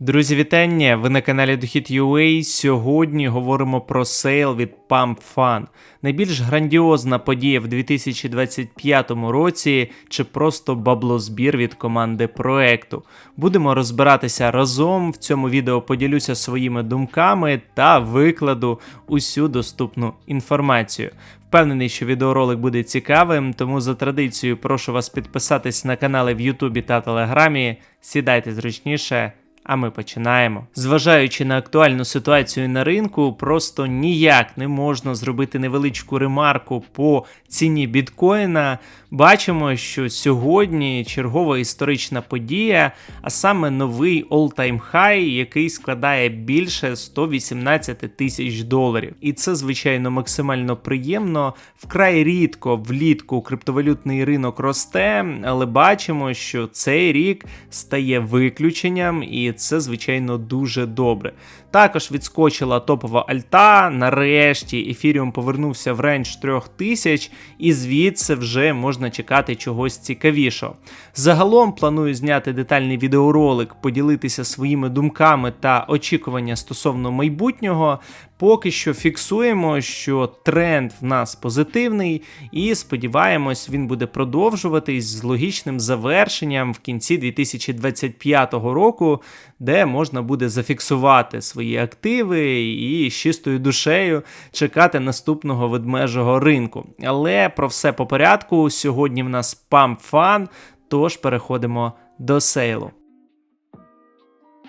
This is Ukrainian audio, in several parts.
Друзі, вітання! Ви на каналі Дохід UA. Сьогодні говоримо про сейл від Pump. Найбільш грандіозна подія в 2025 році чи просто баблозбір від команди проекту. Будемо розбиратися разом. В цьому відео поділюся своїми думками та викладу усю доступну інформацію. Впевнений, що відеоролик буде цікавим, тому за традицією прошу вас підписатись на канали в Ютубі та Телеграмі. Сідайте зручніше. А ми починаємо. Зважаючи на актуальну ситуацію на ринку, просто ніяк не можна зробити невеличку ремарку по ціні біткоїна. Бачимо, що сьогодні чергова історична подія, а саме новий all-time high, який складає більше 118 тисяч доларів. І це, звичайно, максимально приємно. Вкрай рідко влітку криптовалютний ринок росте, але бачимо, що цей рік стає виключенням, і це, звичайно, дуже добре. Також відскочила топова альта. Нарешті ефіріум повернувся в рейндж 3000, і звідси вже можна чекати чогось цікавішого. Загалом планую зняти детальний відеоролик, поділитися своїми думками та очікування стосовно майбутнього. Поки що фіксуємо, що тренд в нас позитивний, і сподіваємось, він буде продовжуватись з логічним завершенням в кінці 2025 року, де можна буде зафіксувати свої активи і з чистою душею чекати наступного ведмежого ринку. Але про все по порядку. Сьогодні в нас памп-фан, тож переходимо до сейлу.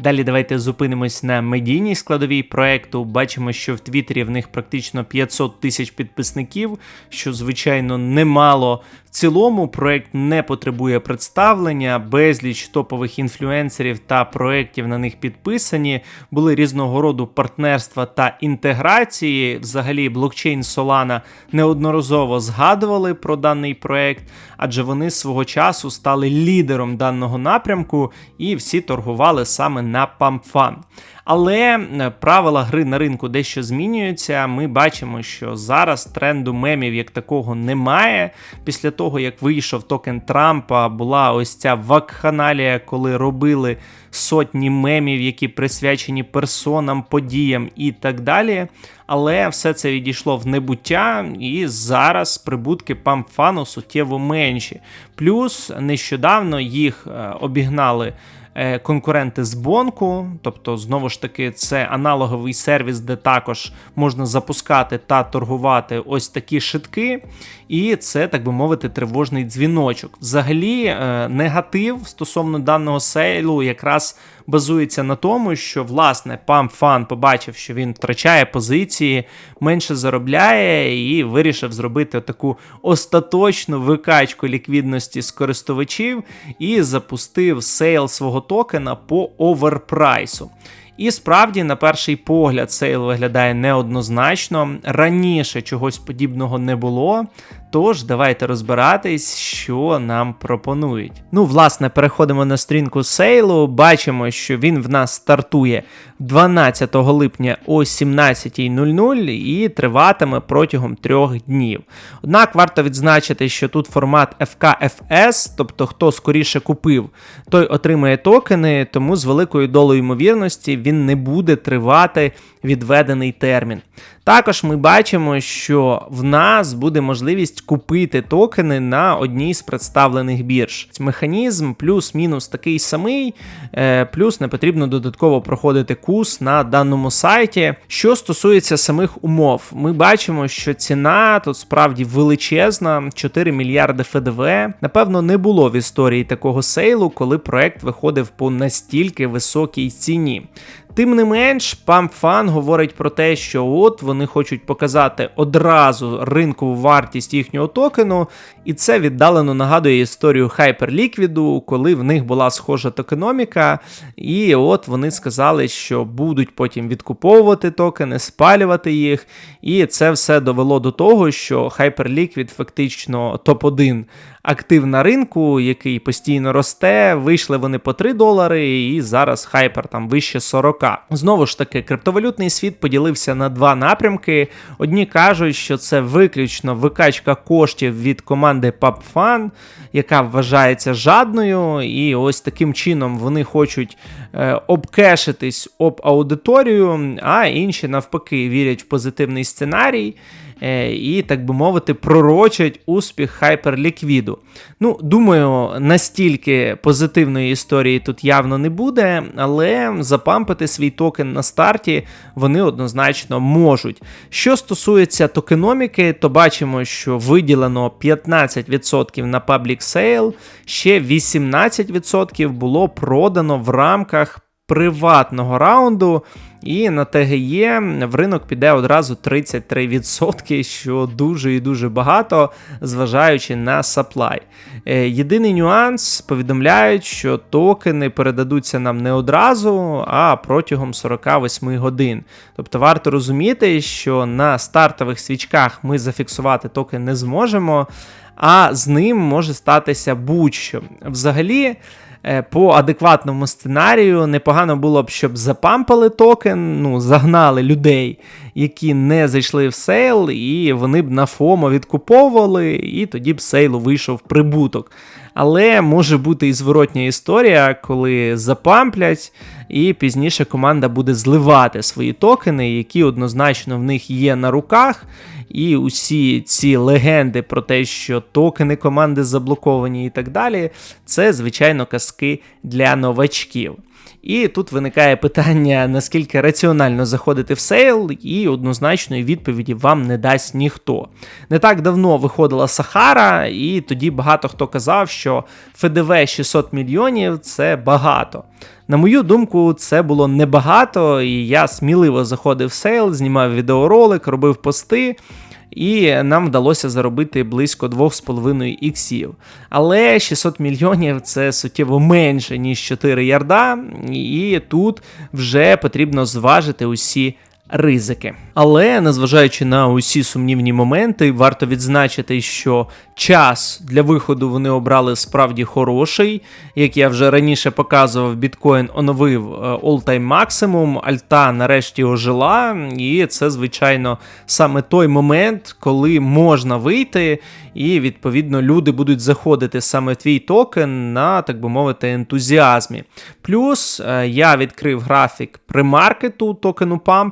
Далі давайте зупинимось на медійній складовій проекту. Бачимо, що в Твіттері в них практично 500 тисяч підписників, що звичайно немало. В цілому проект не потребує представлення, безліч топових інфлюенсерів та проєктів на них підписані. Були різного роду партнерства та інтеграції. Взагалі, блокчейн Solana неодноразово згадували про даний проект, адже вони свого часу стали лідером даного напрямку і всі торгували саме на PumpFun. Але е, правила гри на ринку дещо змінюються. Ми бачимо, що зараз тренду мемів як такого немає. Після того, як вийшов токен Трампа, була ось ця вакханалія, коли робили сотні мемів, які присвячені персонам, подіям і так далі. Але все це відійшло в небуття, і зараз прибутки памфану суттєво менші. Плюс нещодавно їх е, обігнали. Е, конкуренти з Бонку, тобто, знову ж таки, це аналоговий сервіс, де також можна запускати та торгувати ось такі шитки, і це, так би мовити, тривожний дзвіночок. Взагалі, е, негатив стосовно даного сейлу якраз базується на тому, що власне PumpFun побачив, що він втрачає позиції, менше заробляє, і вирішив зробити таку остаточну викачку ліквідності з користувачів і запустив сейл свого токена по оверпрайсу. І справді, на перший погляд, сейл виглядає неоднозначно. Раніше чогось подібного не було. Тож, давайте розбиратись, що нам пропонують. Ну, власне, переходимо на стрінку сейлу. Бачимо, що він в нас стартує 12 липня о 17.00 і триватиме протягом трьох днів. Однак варто відзначити, що тут формат FKFS, тобто хто скоріше купив, той отримає токени, тому з великою долою ймовірності він не буде тривати відведений термін. Також ми бачимо, що в нас буде можливість купити токени на одній з представлених бірж. Механізм плюс-мінус такий самий, е, плюс не потрібно додатково проходити курс на даному сайті. Що стосується самих умов, ми бачимо, що ціна тут справді величезна, 4 мільярди ФДВ. Напевно, не було в історії такого сейлу, коли проект виходив по настільки високій ціні. Тим не менш, PumpFun говорить про те, що от вони хочуть показати одразу ринкову вартість їхнього токену, і це віддалено нагадує історію Hyperliquid, коли в них була схожа токеноміка, і от вони сказали, що будуть потім відкуповувати токени, спалювати їх. І це все довело до того, що Hyperliquid фактично топ-1 актив на ринку, який постійно росте. Вийшли вони по 3 долари, і зараз Hyper там вище 40. Рука. Знову ж таки, криптовалютний світ поділився на два напрямки. Одні кажуть, що це виключно викачка коштів від команди PubFun, яка вважається жадною, і ось таким чином вони хочуть е, обкешитись об аудиторію, а інші навпаки вірять в позитивний сценарій. Е, і, так би мовити, пророчать успіх хайперліквіду. Ну, думаю, настільки позитивної історії тут явно не буде, але запампити свій токен на старті вони однозначно можуть. Що стосується токеноміки, то бачимо, що виділено 15% на Public Sale, ще 18% було продано в рамках приватного раунду. І на ТГЄ в ринок піде одразу 33%, що дуже і дуже багато, зважаючи на саплай. Е, єдиний нюанс повідомляють, що токени передадуться нам не одразу, а протягом 48 годин. Тобто варто розуміти, що на стартових свічках ми зафіксувати токен не зможемо, а з ним може статися будь-що. Взагалі. Е, по адекватному сценарію непогано було б, щоб запампали токен, ну, загнали людей, які не зайшли в сейл, і вони б на ФОМО відкуповували, і тоді б сейлу вийшов прибуток. Але може бути і зворотня історія, коли запамплять, і пізніше команда буде зливати свої токени, які однозначно в них є на руках. І усі ці легенди про те, що токени команди заблоковані і так далі, це, звичайно, казки для новачків. І тут виникає питання, наскільки раціонально заходити в сейл, і однозначної відповіді вам не дасть ніхто. Не так давно виходила Сахара, і тоді багато хто казав, що ФДВ 600 мільйонів це багато. На мою думку, це було небагато, і я сміливо заходив в сейл, знімав відеоролик, робив пости і нам вдалося заробити близько 2,5 іксів. Але 600 мільйонів це суттєво менше, ніж 4 ярда, і тут вже потрібно зважити усі ризики. Але незважаючи на усі сумнівні моменти, варто відзначити, що час для виходу вони обрали справді хороший. Як я вже раніше показував, біткоін оновив е, all-time максимум, альта нарешті ожила, і це, звичайно, саме той момент, коли можна вийти, і відповідно люди будуть заходити саме в твій токен на, так би мовити, ентузіазмі. Плюс е, я відкрив графік примаркету токену Pump,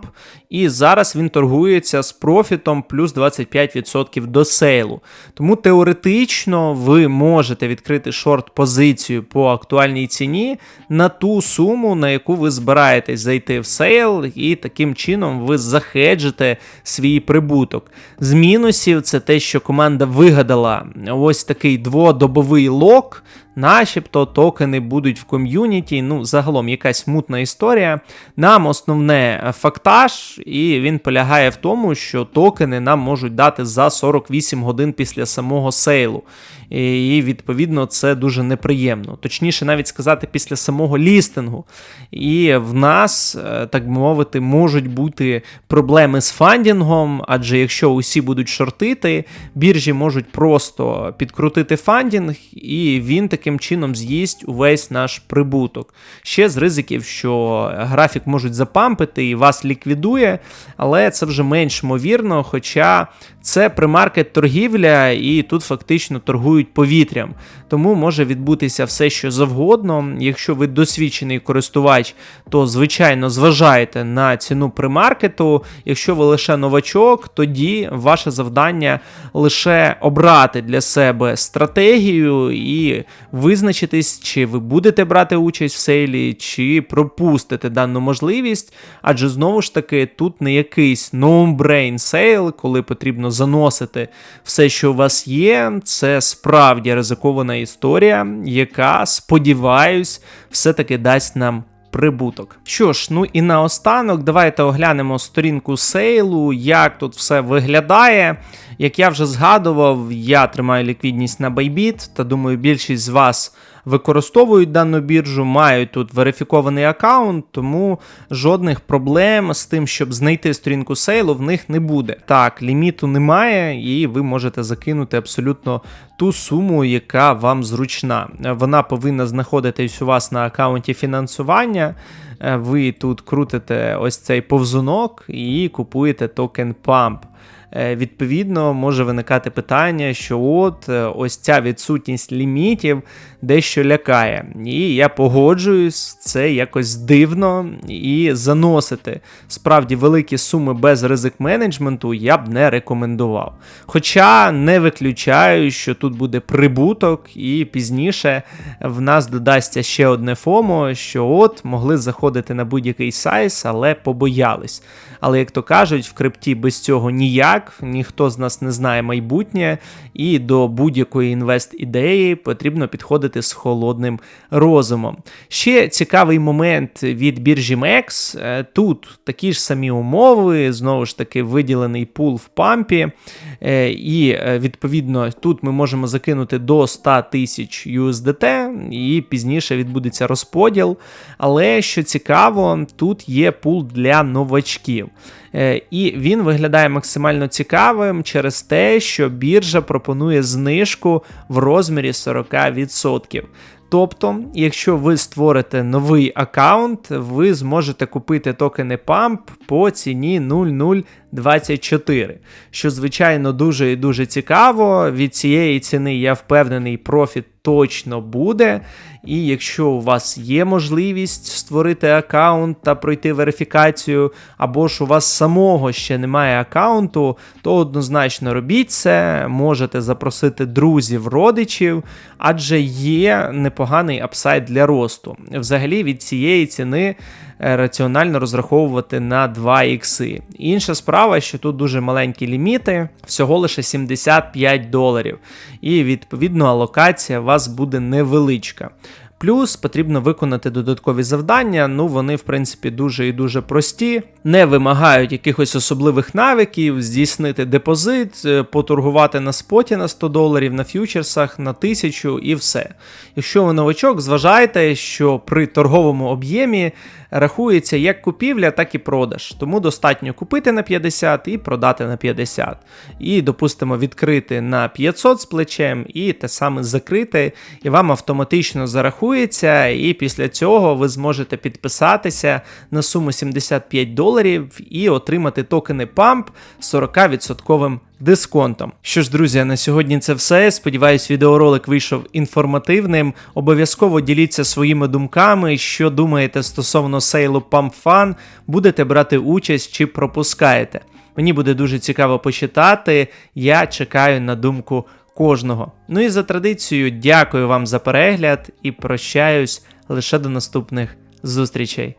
і зараз він торгується з профітом плюс 25% до сейлу. Тому теоретично ви можете відкрити шорт-позицію по актуальній ціні на ту суму, на яку ви збираєтесь зайти в сейл, і таким чином ви захеджите свій прибуток. З мінусів це те, що команда вигадала ось такий дводобовий лок начебто токени будуть в ком'юніті. Ну, загалом якась мутна історія. Нам основне фактаж, і він полягає в тому, що токени нам можуть дати за 48 годин після самого сейлу. І відповідно це дуже неприємно. Точніше, навіть сказати, після самого лістингу. І в нас, е, так би мовити, можуть бути проблеми з фандінгом, адже якщо усі будуть шортити, біржі можуть просто підкрутити фандінг, і він таки таким чином з'їсть увесь наш прибуток. Ще з ризиків, що графік можуть запампити і вас ліквідує, але це вже менш ймовірно, хоча це примаркет торгівля, і тут фактично торгують повітрям. Тому може відбутися все, що завгодно. Якщо ви досвідчений користувач, то звичайно зважайте на ціну примаркету. Якщо ви лише новачок, тоді ваше завдання лише обрати для себе стратегію і визначитись, чи ви будете брати участь в сейлі, чи пропустите дану можливість. Адже знову ж таки, тут не якийсь no-brain сейл, коли потрібно заносити все, що у вас є. Це справді ризикована історія, яка, сподіваюсь, все-таки дасть нам. Прибуток. Що ж, ну і наостанок, давайте оглянемо сторінку сейлу, як тут все виглядає. Як я вже згадував, я тримаю ліквідність на Bybit, та думаю, більшість з вас використовують дану біржу, мають тут верифікований аккаунт, тому жодних проблем з тим, щоб знайти сторінку сейлу, в них не буде. Так, ліміту немає, і ви можете закинути абсолютно ту суму, яка вам зручна. Вона повинна знаходитись у вас на аккаунті фінансування. е, ви тут крутите ось цей повзунок і купуєте токен PUMP. Е, Відповідно, може виникати питання, що от е, ось ця відсутність лімітів дещо лякає. І я погоджуюсь, це якось дивно і заносити справді великі суми без ризик менеджменту я б не рекомендував. Хоча не виключаю, що тут буде прибуток, і пізніше в нас додасться ще одне ФОМО, що от могли заходити на будь-який сайз, але побоялись. Але як то кажуть, в крипті без цього ніяк, ніхто з нас не знає майбутнє, і до будь-якої інвест-ідеї потрібно підходити з холодним розумом. Ще цікавий момент від біржі MEX. Е, Тут такі ж самі умови, знову ж таки, виділений пул в пампі, е, і е, відповідно тут ми можемо закинути до 100 тисяч USDT, і пізніше відбудеться розподіл. Але що цікаво, тут є пул для новачків. Е, І він виглядає максимально цікавим через те, що біржа пропонує знижку в розмірі 40%. Тобто, якщо ви створите новий аккаунт, ви зможете купити токени PUMP по ціні 0,024, що, звичайно, дуже і дуже цікаво. Від цієї ціни я впевнений, профіт точно буде. І якщо у вас є можливість створити аккаунт та пройти верифікацію, або ж у вас самого ще немає аккаунту, то однозначно робіть це, можете запросити друзів, родичів, адже є непоганий апсайд для росту. Взагалі від цієї ціни е, раціонально розраховувати на 2 ікси. Інша справа, що тут дуже маленькі ліміти, всього лише 75 доларів. І відповідно алокація у вас буде невеличка. Плюс потрібно виконати додаткові завдання. Ну, вони, в принципі, дуже і дуже прості, не вимагають якихось особливих навиків, здійснити депозит, е, поторгувати на споті на 100 доларів, на ф'ючерсах, на 1000 і все. Якщо ви новачок, зважайте, що при торговому об'ємі рахується як купівля, так і продаж. Тому достатньо купити на 50 і продати на 50. І, допустимо, відкрити на 500 з плечем, і те саме закрити, і вам автоматично зарахується. І після цього ви зможете підписатися на суму 75 доларів і отримати токени PUMP з 40% дисконтом. Що ж, друзі, на сьогодні це все. Сподіваюсь, відеоролик вийшов інформативним. Обов'язково діліться своїми думками, що думаєте стосовно сейлу PumpFun, будете брати участь чи пропускаєте. Мені буде дуже цікаво почитати. Я чекаю на думку кожного. Ну і за традицією, дякую вам за перегляд і прощаюсь лише до наступних зустрічей.